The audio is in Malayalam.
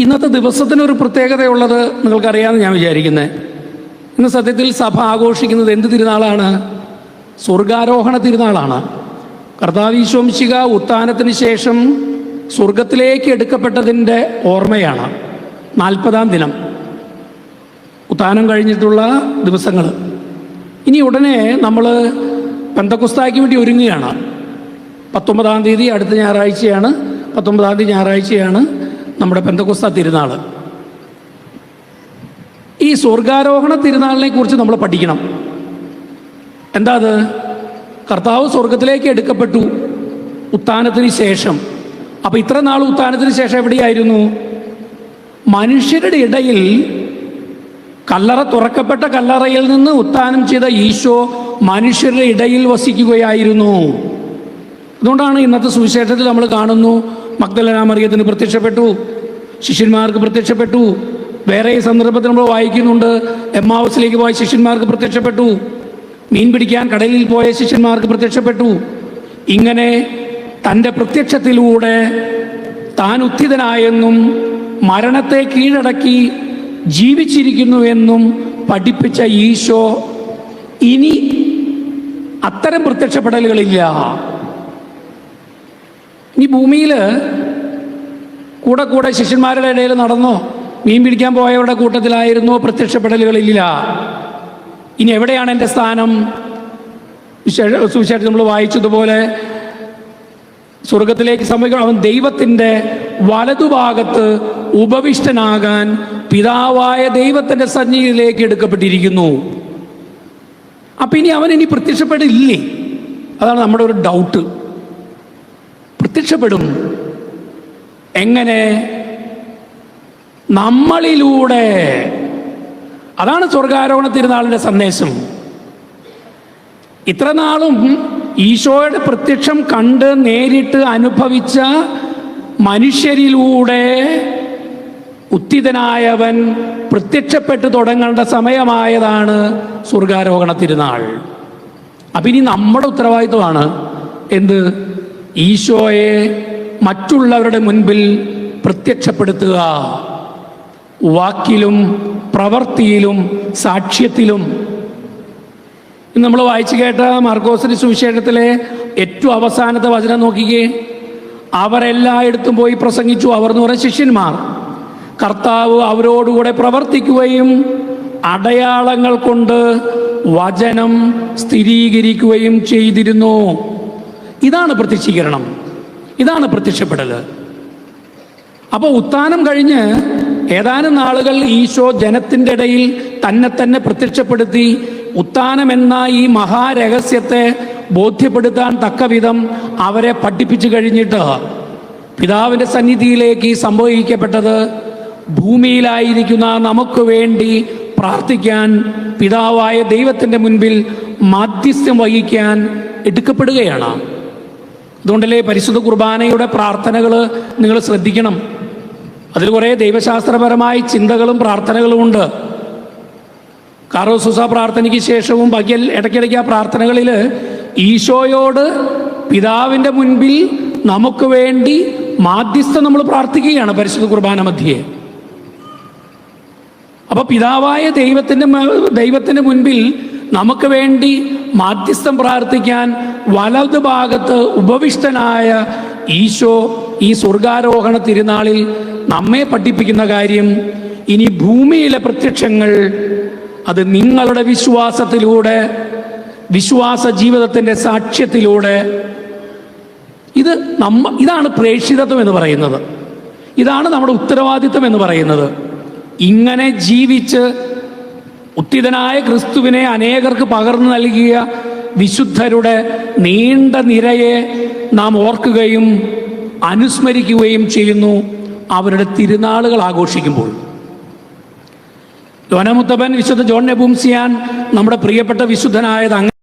ഇന്നത്തെ ദിവസത്തിനൊരു പ്രത്യേകതയുള്ളത് നിങ്ങൾക്കറിയാമെന്ന് ഞാൻ വിചാരിക്കുന്നത് ഇന്ന് സത്യത്തിൽ സഭ ആഘോഷിക്കുന്നത് എന്ത് തിരുനാളാണ്? സ്വർഗാരോഹണ തിരുനാളാണ്. കർത്താവീശ്വംശിക ഉത്ഥാനത്തിന് ശേഷം സ്വർഗത്തിലേക്ക് എടുക്കപ്പെട്ടതിന്റെ ഓർമ്മയാണ് നാൽപ്പതാം ദിനം. ഉത്ഥാനം കഴിഞ്ഞിട്ടുള്ള ദിവസങ്ങൾ. ഇനി ഉടനെ നമ്മൾ പെന്തക്കുസ്തായ്ക്ക് വേണ്ടി ഒരുങ്ങുകയാണ്. പത്തൊമ്പതാം തീയതി അടുത്ത ഞായറാഴ്ചയാണ്. പത്തൊമ്പതാം തീയതി ഞായറാഴ്ചയാണ്. നമ്മുടെ പെന്തകുസ്ത തിരുനാൾ ഈ സ്വർഗാരോഹണ തിരുനാളിനെ കുറിച്ച് നമ്മൾ പഠിക്കണം. എന്താ അത്? കർത്താവ് സ്വർഗത്തിലേക്ക് എടുക്കപ്പെട്ടു ഉത്ഥാനത്തിന് ശേഷം. അപ്പൊ ഇത്ര നാൾ ഉത്ഥാനത്തിന് ശേഷം എവിടെയായിരുന്നു? മനുഷ്യരുടെ ഇടയിൽ കല്ലറ തുറക്കപ്പെട്ട കല്ലറയിൽ നിന്ന് ഉത്ഥാനം ചെയ്ത ഈശോ മനുഷ്യരുടെ ഇടയിൽ വസിക്കുകയായിരുന്നു. അതുകൊണ്ടാണ് ഇന്നത്തെ സുവിശേഷത്തിൽ നമ്മൾ കാണുന്നു മഗ്ദലനാമറിയത്തിന് പ്രത്യക്ഷപ്പെട്ടു. ശിഷ്യന്മാർക്ക് പ്രത്യക്ഷപ്പെട്ടു. വേറെ ഈ സന്ദർഭത്തിൽ നമ്മൾ വായിക്കുന്നുണ്ട് എമ്മാവസിലേക്ക് പോയ ശിഷ്യന്മാർക്ക് പ്രത്യക്ഷപ്പെട്ടു. മീൻ പിടിക്കാൻ കടലിൽ പോയ ശിഷ്യന്മാർക്ക് പ്രത്യക്ഷപ്പെട്ടു. ഇങ്ങനെ തന്റെ പ്രത്യക്ഷത്തിലൂടെ താൻ ഉത്ഥിതനായെന്നും മരണത്തെ കീഴടക്കി ജീവിച്ചിരിക്കുന്നു എന്നും പഠിപ്പിച്ച ഈശോ ഇനി അത്തരം പ്രത്യക്ഷപ്പെടലുകളില്ല. ഈ ഭൂമിയിൽ കൂടെ കൂടെ ശിഷ്യന്മാരുടെ ഇടയിൽ നടന്നോ? മീൻ പിടിക്കാൻ പോയവരുടെ കൂട്ടത്തിലായിരുന്നോ? പ്രത്യക്ഷപ്പെടലുകളില്ല ഇനി എവിടെയാണ് എന്റെ സ്ഥാനം? വിശേഷ- സുവിശേഷം നമ്മൾ വായിച്ചതുപോലെ സ്വർഗത്തിലേക്ക് സമീപം അവൻ ദൈവത്തിന്റെ വലതുഭാഗത്ത് ഉപവിഷ്ടനാകാൻ പിതാവായ ദൈവത്തിന്റെ സന്നിധിയിലേക്ക് എടുക്കപ്പെട്ടിരിക്കുന്നു. അപ്പം ഇനി അവൻ ഇനി പ്രത്യക്ഷപ്പെടില്ലേ? അതാണ് നമ്മുടെ ഒരു ഡൗട്ട് പ്രത്യക്ഷപ്പെടും. എങ്ങനെ? നമ്മളിലൂടെ. അതാണ് സ്വർഗാരോഹണ തിരുനാളിന്റെ സന്ദേശം. ഇത്ര നാളും ഈശോയുടെ പ്രത്യക്ഷം കണ്ട് നേരിട്ട് അനുഭവിച്ച മനുഷ്യരിലൂടെ ഉത്തിതനായവൻ പ്രത്യക്ഷപ്പെട്ടു തുടങ്ങേണ്ട സമയമായതാണ് സ്വർഗാരോഹണ തിരുനാൾ. അപ്പം ഇനി നമ്മുടെ ഉത്തരവാദിത്വമാണ് എന്ത്? ഈശോയെ മറ്റുള്ളവരുടെ മുൻപിൽ പ്രത്യക്ഷപ്പെടുത്തുക. വാക്കിലും പ്രവൃത്തിയിലും സാക്ഷ്യത്തിലും. നമ്മൾ വായിച്ചു കേട്ട മാർക്കോസിന്റെ സുവിശേഷത്തിലെ ഏറ്റവും അവസാനത്തെ വചനം നോക്കിക്കേ. അവരെല്ലായിടത്തും പോയി പ്രസംഗിച്ചു. അവർ എന്ന് പറഞ്ഞ ശിഷ്യന്മാർ. കർത്താവ് അവരോടുകൂടെ പ്രവർത്തിക്കുകയും അടയാളങ്ങൾ കൊണ്ട് വചനം സ്ഥിരീകരിക്കുകയും ചെയ്തിരുന്നു. ഇതാണ് പ്രത്യക്ഷീകരണം. ഇതാണ് പ്രത്യക്ഷപ്പെടൽ അപ്പോൾ ഉത്താനം കഴിഞ്ഞ് ഏതാനും നാളുകൾ ഈശോ ജനത്തിന്റെ ഇടയിൽ തന്നെ തന്നെ പ്രത്യക്ഷപ്പെടുത്തി ഉത്ഥാനം എന്ന ഈ മഹാരഹസ്യത്തെ ബോധ്യപ്പെടുത്താൻ തക്ക വിധം അവരെ പഠിപ്പിച്ചു കഴിഞ്ഞിട്ട് പിതാവിന്റെ സന്നിധിയിലേക്ക് സംഭവിക്കപ്പെട്ടത് ഭൂമിയിലായിരിക്കുന്ന നമുക്ക് വേണ്ടി പ്രാർത്ഥിക്കാൻ പിതാവായ ദൈവത്തിന്റെ മുൻപിൽ മാധ്യസ്ഥ്യം വഹിക്കാൻ എടുക്കപ്പെടുകയാണ്. അതുകൊണ്ടല്ലേ പരിശുദ്ധ കുർബാനയുടെ പ്രാർത്ഥനകൾ നിങ്ങൾ ശ്രദ്ധിക്കണം. അതിൽ കുറേ ദൈവശാസ്ത്രപരമായ ചിന്തകളും പ്രാർത്ഥനകളും ഉണ്ട്. കാറോസുസ പ്രാർത്ഥനയ്ക്ക് ശേഷവും ബാക്കി ഇടയ്ക്കിടയ്ക്ക് ആ പ്രാർത്ഥനകളിൽ ഈശോയോട് പിതാവിന്റെ മുൻപിൽ നമുക്ക് വേണ്ടി മാധ്യസ്ഥം നമ്മൾ പ്രാർത്ഥിക്കുകയാണ് പരിശുദ്ധ കുർബാന മധ്യേ. അപ്പൊ പിതാവായ ദൈവത്തിന്റെ ദൈവത്തിന്റെ മുൻപിൽ നമുക്ക് വേണ്ടി മാധ്യസ്ഥം പ്രാർത്ഥിക്കാൻ വലത് ഭാഗത്ത് ഉപവിഷ്ടനായ ഈശോ ഈ സ്വർഗാരോഹണ തിരുനാളിൽ നമ്മെ പഠിപ്പിക്കുന്ന കാര്യം ഇനി ഭൂമിയിലെ പ്രത്യക്ഷങ്ങൾ അത് നിങ്ങളുടെ വിശ്വാസത്തിലൂടെ വിശ്വാസ ജീവിതത്തിന്റെ സാക്ഷ്യത്തിലൂടെ ഇത് നമ്മ ഇതാണ് പ്രേക്ഷിതത്വം എന്ന് പറയുന്നത്. ഇതാണ് നമ്മുടെ ഉത്തരവാദിത്വം എന്ന് പറയുന്നത്. ഇങ്ങനെ ജീവിച്ച് ഉത്തിതനായ ക്രിസ്തുവിനെ അനേകർക്ക് പകർന്നു നൽകിയ വിശുദ്ധരുടെ നീണ്ട നിരയെ നാം ഓർക്കുകയും അനുസ്മരിക്കുകയും ചെയ്യുന്നു അവരുടെ തിരുനാളുകൾ ആഘോഷിക്കുമ്പോൾ. ലോനമുത്തപ്പൻ വിശുദ്ധ ജോൺ നെബൂംസിയാൻ നമ്മുടെ പ്രിയപ്പെട്ട വിശുദ്ധനായത്